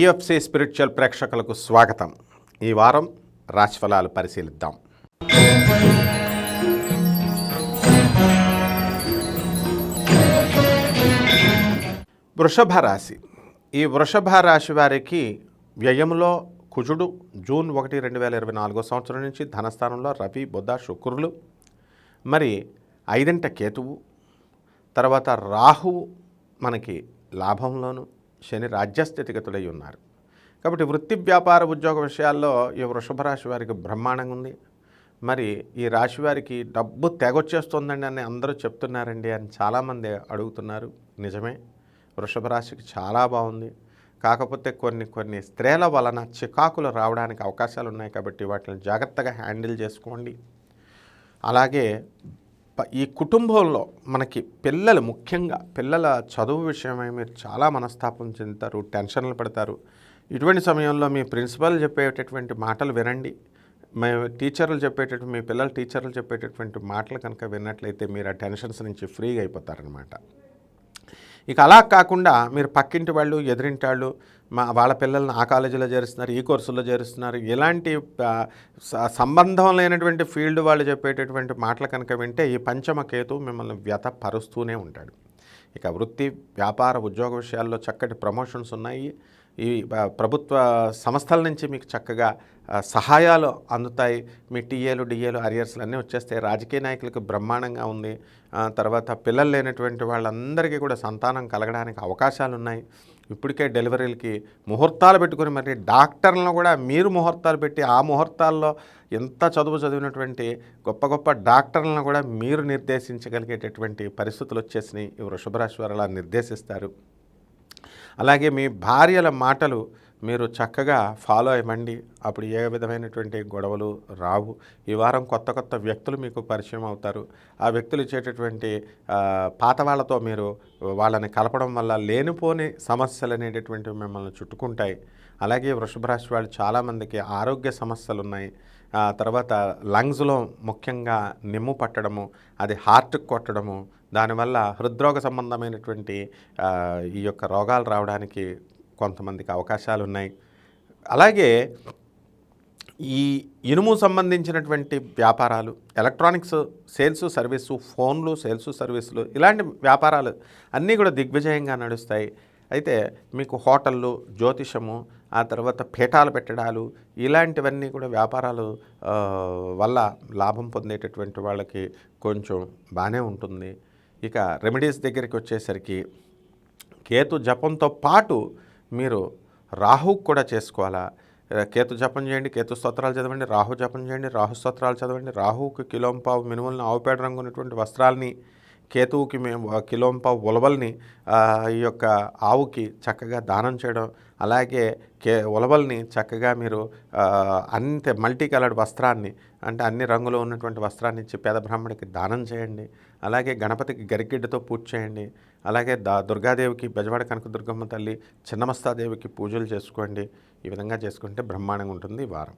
TFC spiritual ప్రేక్షకులకు స్వాగతం. ఈ వారం రాశిఫలాలు పరిశీలిద్దాం. వృషభ రాశి. ఈ వృషభ రాశి వారికి వ్యయంలో కుజుడు జూన్ ఒకటి రెండు వేల ఇరవై నాలుగో సంవత్సరం నుంచి ధనస్థానంలో రవి బుధ శుక్రులు. మరి ఐదంట కేతువు. తర్వాత రాహువు మనకి లాభంలోను శని రాజ్యస్థితిగతులై ఉన్నారు. కాబట్టి వృత్తి వ్యాపార ఉద్యోగ విషయాల్లో ఈ వృషభ రాశి వారికి బ్రహ్మాండంగా ఉంది. మరి ఈ రాశి వారికి డబ్బు తెగొచ్చేస్తుందండి అని అందరూ చెప్తున్నారండి అని చాలామంది అడుగుతున్నారు. నిజమే వృషభ రాశికి చాలా బాగుంది. కాకపోతే కొన్ని కొన్ని స్త్రీల వలన చికాకులు రావడానికి అవకాశాలు ఉన్నాయి కాబట్టి వాటిని జాగ్రత్తగా హ్యాండిల్ చేసుకోండి. అలాగే ఈ కుటుంబంలో మనకి పిల్లలు ముఖ్యంగా పిల్లల చదువు విషయమై మీరు చాలా మనస్తాపం చెందుతారు టెన్షన్లు పడతారు. ఇటువంటి సమయంలో మీ ప్రిన్సిపల్ చెప్పేటటువంటి మాటలు వినండి. మీ టీచర్లు చెప్పేటటువంటి మీ పిల్లల టీచర్లు చెప్పేటటువంటి మాటలు కనుక విన్నట్లయితే మీరు ఆ టెన్షన్స్ నుంచి ఫ్రీగా అయిపోతారనమాట ఇక అలా కాకుండా మీరు పక్కింటి వాళ్ళు ఎదిరింటి వాళ్ళు మా వాళ్ళ పిల్లల్ని ఆ కాలేజీలో చేరుస్తున్నారు ఈ కోర్సులో చేరుస్తున్నారు ఇలాంటి సంబంధం లేనటువంటి ఫీల్డ్ వాళ్ళు చెప్పేటటువంటి మాటలు కనుక వింటే ఈ పంచమ కేతు మిమ్మల్ని వ్యతపరుస్తూనే ఉంటాడు. ఇక వృత్తి వ్యాపార ఉద్యోగ విషయాల్లో చక్కటి ప్రమోషన్స్ ఉన్నాయి. ఈ ప్రభుత్వ సంస్థల నుంచి మీకు చక్కగా సహాయాలు అందుతాయి. మీ టీఏలు డిఏలు అరియర్స్లు అన్నీ వచ్చేస్తాయి. రాజకీయ నాయకులకు బ్రహ్మాండంగా ఉంది. ఆ, తర్వాత పిల్లలు లేనటువంటి వాళ్ళందరికీ కూడా సంతానం కలగడానికి అవకాశాలు ఉన్నాయి ఇప్పటికే డెలివరీలకి ముహూర్తాలు పెట్టుకుని మరి డాక్టర్లను కూడా మీరు ముహూర్తాలు పెట్టి ఆ ముహూర్తాల్లో ఎంత చదువు చదివినటువంటి గొప్ప గొప్ప డాక్టర్లను కూడా మీరు నిర్దేశించగలిగేటటువంటి పరిస్థితులు వచ్చేసినాయి. ఈ వారు అలా నిర్దేశిస్తారు. అలాగే మీ భార్యల మాటలు మీరు చక్కగా ఫాలో అవ్వండి అప్పుడు ఏ విధమైనటువంటి గొడవలు రావు. ఈ వారం కొత్త కొత్త వ్యక్తులు మీకు పరిచయం అవుతారు. ఆ వ్యక్తులు ఇచ్చేటటువంటి పాత వాళ్ళతో మీరు వాళ్ళని కలపడం వల్ల లేనిపోని సమస్యలు అనేటటువంటివి మిమ్మల్ని చుట్టుకుంటాయి. అలాగే వృషభ రాశి వాళ్ళు చాలామందికి ఆరోగ్య సమస్యలు ఉన్నాయి. ఆ తర్వాత లంగ్స్లో ముఖ్యంగా నిమ్ము పట్టడము అది హార్ట్కి కొట్టడము దానివల్ల హృద్రోగ సంబంధమైనటువంటి ఈ యొక్క రోగాలు రావడానికి కొంతమందికి అవకాశాలు ఉన్నాయి అలాగే ఈ ఇనుము సంబంధించినటువంటి వ్యాపారాలు ఎలక్ట్రానిక్స్ సేల్స్ సర్వీసు ఫోన్లు సేల్స్ సర్వీసులు ఇలాంటి వ్యాపారాలు అన్నీ కూడా దిగ్విజయంగా నడుస్తాయి. అయితే మీకు హోటళ్ళు జ్యోతిషము ఆ తర్వాత పీఠాలు పెట్టడాలు ఇలాంటివన్నీ కూడా వ్యాపారాలు వల్ల లాభం పొందేటటువంటి వాళ్ళకి కొంచెం బాగానే ఉంటుంది. ఇక రెమెడీస్ దగ్గరికి వచ్చేసరికి కేతు జపంతో పాటు మీరు రాహుకు కూడా చేసుకోవాలా? కేతు జపం చేయండి కేతు స్తోత్రాలు చదవండి రాహు జపం చేయండి రాహు స్తోత్రాలు చదవండి రాహుకు కిలోంపావు మినుములను ఆవుపేడ రంగు ఉన్నటువంటి వస్త్రాలని కేతువుకి మేము కిలోంప కిలోంపావు ఉలవల్ని ఈ యొక్క ఆవుకి చక్కగా దానం చేయడం అలాగే కే ఉలవల్ని చక్కగా మీరు అంత అంతే మల్టీ కలర్డ్ వస్త్రాన్ని అంటే అన్ని రంగులో ఉన్నటువంటి వస్త్రాన్ని ఇచ్చి పేద బ్రాహ్మడికి దానం చేయండి. అలాగే గణపతికి గరిగిడ్డతో పూజ చేయండి. అలాగే దా దుర్గాదేవికి బెజవాడ కనకదుర్గమ్మ తల్లి చిన్నమస్తాదేవికి పూజలు చేసుకోండి. ఈ విధంగా చేసుకుంటే బ్రహ్మాండంగా ఉంటుంది ఈ వారం.